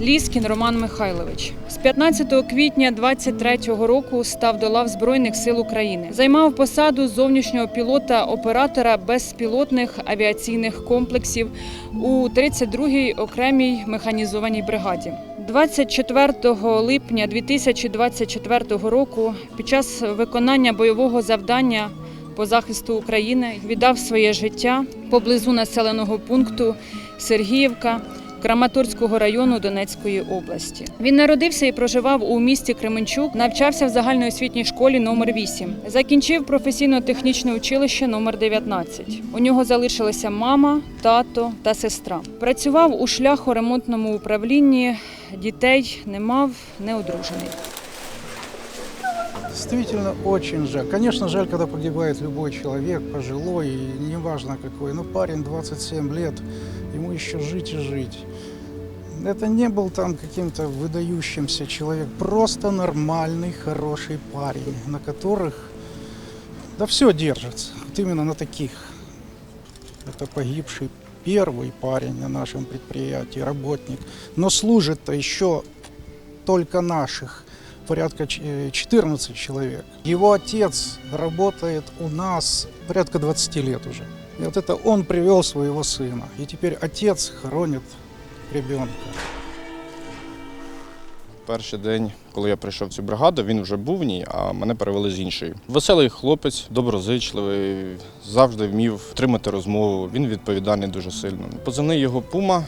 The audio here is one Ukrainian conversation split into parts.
Ліскін Роман Михайлович. З 15 квітня 23-го року став до лав Збройних сил України. Займав посаду зовнішнього пілота оператора безпілотних авіаційних комплексів у 32-й окремій механізованій бригаді. 24 липня 2024 року під час виконання бойового завдання по захисту України віддав своє життя поблизу населеного пункту Сергіївка Краматорського району Донецької області. Він народився і проживав у місті Кременчук, навчався в загальноосвітній школі номер 8 Закінчив професійно-технічне училище номер 19 У нього залишилися мама, тато та сестра. Працював у шляху ремонтному управлінні, дітей не мав, не одружений. Действительно, очень жаль. Конечно, жаль, когда погибает любой человек, пожилой, и неважно какой. Но парень 27 лет, ему еще жить и жить. Это не был там каким-то выдающимся человек, просто нормальный, хороший парень, на которых, да все держится. Вот именно на таких. Это погибший первый парень на нашем предприятии, работник. Но служит-то еще только наших порядка ч- э, 14 человек. Его отец работает у нас порядка 20 лет уже. И вот это он привел своего сына. И теперь отец хоронит ребенка. Перший день, коли я прийшов в цю бригаду, він вже був в ній, а мене перевели з іншої. Веселий хлопець, доброзичливий, завжди вмів тримати розмову. Він відповідальний дуже сильно. Позивний його пума.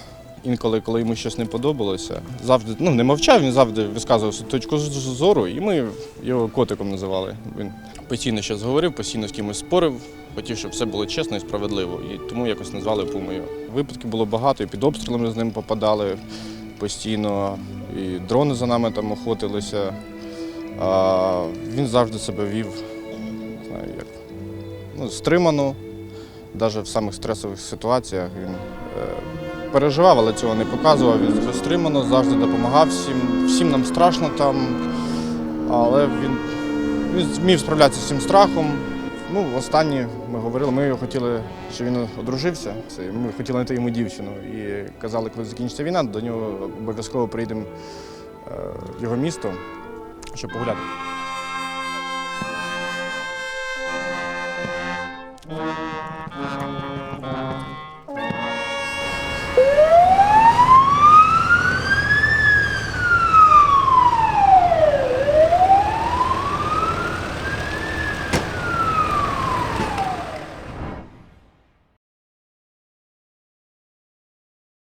Інколи, коли йому щось не подобалося, завжди ну не мовчав, він завжди висказував свою точку зору, і ми його котиком називали. Він постійно щось говорив, постійно з кимось спорив, хотів, щоб все було чесно і справедливо. І тому якось назвали пумою. Випадків було багато, і під обстрілами з ним попадали постійно, і дрони за нами там охотилися. А, він завжди себе вів, не знаю, як, ну, стримано, навіть в самих стресових ситуаціях він е, переживав, але цього не показував. Він стримано, завжди допомагав всім. Всім нам страшно там, але він, він змів справлятися з цим страхом. Ну, останнє ми говорили, ми хотіли, щоб він одружився. Ми хотіли знайти йому дівчину. І казали, коли закінчиться війна, до нього обов'язково приїдемо е, його місто, щоб погуляти.